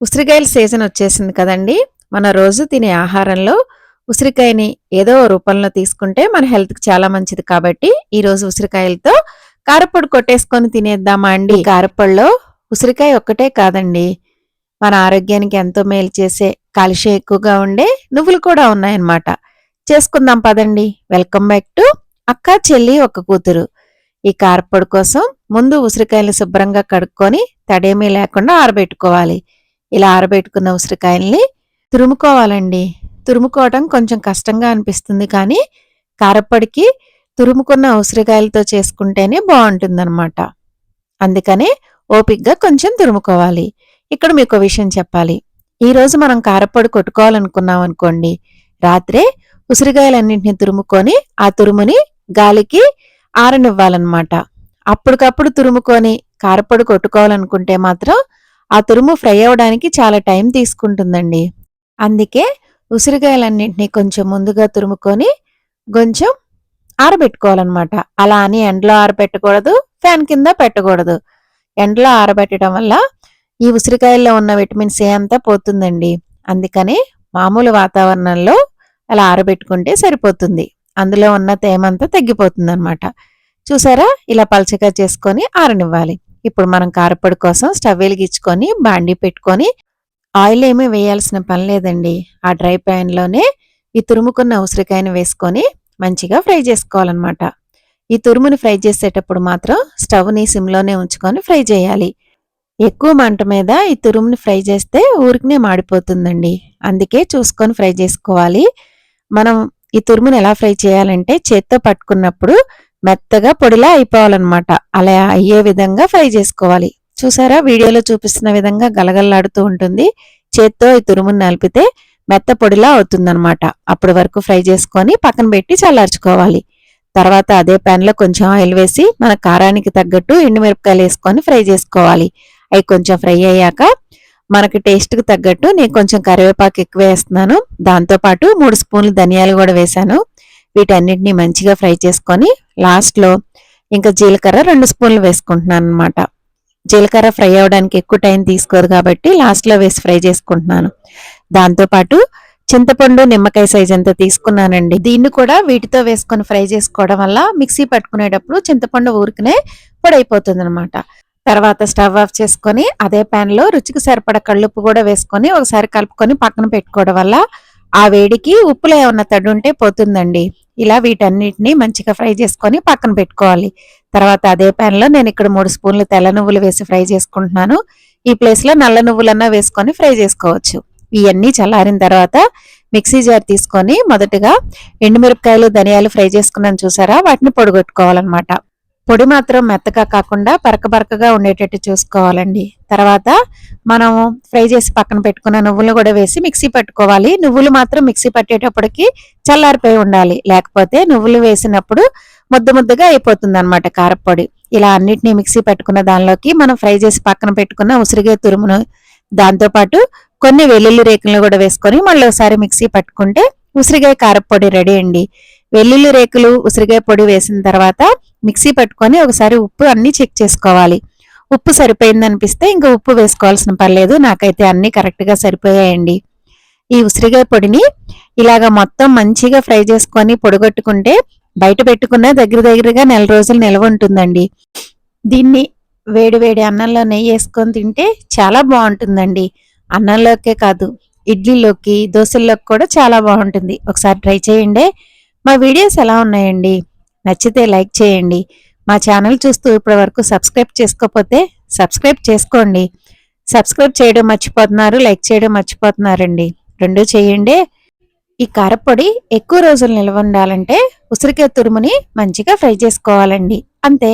ఉసిరికాయల సీజన్ వచ్చేసింది కదండి. మన రోజు తినే ఆహారంలో ఉసిరికాయని ఏదో రూపంలో తీసుకుంటే మన హెల్త్కి చాలా మంచిది కాబట్టి ఈరోజు ఉసిరికాయలతో కారపొడి కొట్టేసుకొని తినేద్దామా అండి? కారపొడిలో ఉసిరికాయ ఒక్కటే కాదండి. మన ఆరోగ్యానికి ఎంతో మేలు చేసే కాలుష్యం ఎక్కువగా ఉండే నువ్వులు కూడా ఉన్నాయన్నమాట. చేసుకుందాం పదండి. వెల్కమ్ బ్యాక్ టు అక్క చెల్లి ఒక కూతురు. ఈ కారపొడి కోసం ముందు ఉసిరికాయలు శుభ్రంగా కడుక్కొని తడేమీ లేకుండా ఆరబెట్టుకోవాలి. ఇలా ఆరబెట్టుకున్న ఉసిరికాయల్ని తురుముకోవాలండి. తురుముకోవటం కొంచెం కష్టంగా అనిపిస్తుంది కానీ కారప్పొడికి తురుముకున్న ఉసిరికాయలతో చేసుకుంటేనే బాగుంటుందన్నమాట. అందుకనే ఓపిక్గా కొంచెం తురుముకోవాలి. ఇక్కడ మీకు విషయం చెప్పాలి. ఈరోజు మనం కారప్పొడి కొట్టుకోవాలనుకున్నాం అనుకోండి. రాత్రే ఉసిరికాయలన్నింటినీ తురుముకొని ఆ తురుముని గాలికి ఆరనివ్వాలన్నమాట. అప్పటికప్పుడు తురుముకొని కారపొడి కొట్టుకోవాలనుకుంటే మాత్రం ఆ తురుము ఫ్రై అవ్వడానికి చాలా టైం తీసుకుంటుందండి. అందుకే ఉసిరికాయలన్నింటినీ కొంచెం ముందుగా తురుముకొని కొంచెం ఆరబెట్టుకోవాలన్నమాట. అలా అని ఎండలో ఆరబెట్టకూడదు ఫ్యాన్ కింద పెట్టకూడదు. ఎండలో ఆరబెట్టడం వల్ల ఈ ఉసిరికాయల్లో ఉన్న విటమిన్ సి అంతా పోతుందండి. అందుకని మామూలు వాతావరణంలో అలా ఆరబెట్టుకుంటే సరిపోతుంది. అందులో ఉన్న తేమంతా తగ్గిపోతుంది అనమాట చూసారా? ఇలా పలచగా చేసుకొని ఆరనివ్వాలి. ఇప్పుడు మనం కారపొడి కోసం స్టవ్ వెలిగించుకొని బాండి పెట్టుకొని ఆయిల్ ఏమీ వేయాల్సిన పని లేదండి. ఆ డ్రై ప్యాన్లోనే ఈ తురుముకున్న ఉసిరికాయని వేసుకొని మంచిగా ఫ్రై చేసుకోవాలన్నమాట. ఈ తురుముని ఫ్రై చేసేటప్పుడు మాత్రం స్టవ్ని సిమ్లోనే ఉంచుకొని ఫ్రై చేయాలి. ఎక్కువ మంట మీద ఈ తురుముని ఫ్రై చేస్తే ఊరికనే మాడిపోతుందండి. అందుకే చూసుకొని ఫ్రై చేసుకోవాలి. మనం ఈ తురుముని ఎలా ఫ్రై చేయాలంటే చేత్తో పట్టుకున్నప్పుడు మెత్తగా పొడిలా అయిపోవాలన్నమాట. అలా అయ్యే విధంగా ఫ్రై చేసుకోవాలి. చూసారా? వీడియోలో చూపిస్తున్న విధంగా గలగల్లాడుతూ ఉంటుంది. చేత్తో ఈ తురుమును నలిపితే మెత్త పొడిలా అవుతుందన్నమాట. అప్పటి వరకు ఫ్రై చేసుకొని పక్కన పెట్టి చల్లార్చుకోవాలి. తర్వాత అదే pan లో కొంచెం ఆయిల్ వేసి మన కారానికి తగ్గట్టు ఎండుమిరపకాయలు వేసుకొని ఫ్రై చేసుకోవాలి. అవి కొంచెం ఫ్రై అయ్యాక మనకి టేస్ట్కి తగ్గట్టు నేను కొంచెం కరివేపాకు ఎక్కువ వేస్తున్నాను. దాంతోపాటు మూడు స్పూన్లు ధనియాలు కూడా వేశాను. వీటన్నిటిని మంచిగా ఫ్రై చేసుకొని లాస్ట్లో ఇంకా జీలకర్ర రెండు స్పూన్లు వేసుకుంటున్నాను అనమాట జీలకర్ర ఫ్రై అవ్వడానికి ఎక్కువ టైం తీసుకోదు కాబట్టి లాస్ట్లో వేసి ఫ్రై చేసుకుంటున్నాను. దాంతోపాటు చింతపండు నిమ్మకాయ సైజ్ అంతా తీసుకున్నానండి. దీన్ని కూడా వీటితో వేసుకొని ఫ్రై చేసుకోవడం వల్ల మిక్సీ పట్టుకునేటప్పుడు చింతపండు ఊరికనే పొడైపోతుంది అనమాట తర్వాత స్టవ్ ఆఫ్ చేసుకొని అదే ప్యాన్లో రుచికి సరిపడ కళ్ళుప్పు కూడా వేసుకొని ఒకసారి కలుపుకొని పక్కన పెట్టుకోవడం వల్ల ఆ వేడికి ఉప్పులో ఏమన్నా తడి ఉంటే పోతుందండి. ఇలా వీటన్నిటిని మంచిగా ఫ్రై చేసుకొని పక్కన పెట్టుకోవాలి. తర్వాత అదే ప్యాన్లో నేను ఇక్కడ మూడు స్పూన్లు తెల్ల నువ్వులు వేసి ఫ్రై చేసుకుంటున్నాను. ఈ ప్లేస్లో నల్ల నువ్వులన్నా వేసుకొని ఫ్రై చేసుకోవచ్చు. ఇవన్నీ చల్లారిన తర్వాత మిక్సీ జార్ తీసుకొని మొదటగా ఎండుమిరపకాయలు ధనియాలు ఫ్రై చేసుకున్నాను చూసారా? వాటిని పొడిగొట్టుకోవాలన్నమాట. పొడి మాత్రం మెత్తగా కాకుండా పరక పరకగా ఉండేటట్టు చూసుకోవాలండి. తర్వాత మనం ఫ్రై చేసి పక్కన పెట్టుకున్న నువ్వులు కూడా వేసి మిక్సీ పట్టుకోవాలి. నువ్వులు మాత్రం మిక్సీ పట్టేటప్పటికి చల్లారిపోయి ఉండాలి. లేకపోతే నువ్వులు వేసినప్పుడు ముద్ద ముద్దగా అయిపోతుంది అనమాట కారపొడి ఇలా అన్నిటినీ మిక్సీ పెట్టుకున్న దానిలోకి మనం ఫ్రై చేసి పక్కన పెట్టుకున్న ఉసిరిగే తురుమును దాంతోపాటు కొన్ని వెల్లుల్లి రేకులను కూడా వేసుకొని మళ్ళీ ఒకసారి మిక్సీ పట్టుకుంటే ఉసిరికాయ కారపొడి రెడీ అండి. వెల్లుల్లి రేకులు ఉసిరికాయ పొడి వేసిన తర్వాత మిక్సీ పట్టుకొని ఒకసారి ఉప్పు అన్ని చెక్ చేసుకోవాలి. ఉప్పు సరిపోయింది అనిపిస్తే ఇంకా ఉప్పు వేసుకోవాల్సిన పర్లేదు. నాకైతే అన్ని కరెక్ట్గా సరిపోయాయండి. ఈ ఉసిరికాయ పొడిని ఇలాగ మొత్తం మంచిగా ఫ్రై చేసుకొని పొడిగొట్టుకుంటే బయట పెట్టుకున్న దగ్గర దగ్గరగా నెల రోజులు నిల్వ ఉంటుందండి. దీన్ని వేడి వేడి అన్నంలో నెయ్యి వేసుకొని తింటే చాలా బాగుంటుందండి. అన్నంలోకే కాదు ఇడ్లీలోకి దోశల్లోకి కూడా చాలా బాగుంటుంది. ఒకసారి ట్రై చేయండి. మా వీడియోస్ ఎలా ఉన్నాయండి? నచ్చితే లైక్ చేయండి. మా ఛానల్ చూస్తూ ఇప్పటి వరకు సబ్స్క్రైబ్ చేసుకోకపోతే సబ్స్క్రైబ్ చేసుకోండి. సబ్స్క్రైబ్ చేయడం మర్చిపోతున్నారు లైక్ చేయడం మర్చిపోతున్నారండి. రెండూ చేయండి. ఈ కారపొడి ఎక్కువ రోజులు నిల్వ ఉండాలంటే ఉసిరికాయ తురుముని మంచిగా ఫ్రై చేసుకోవాలండి. అంతే.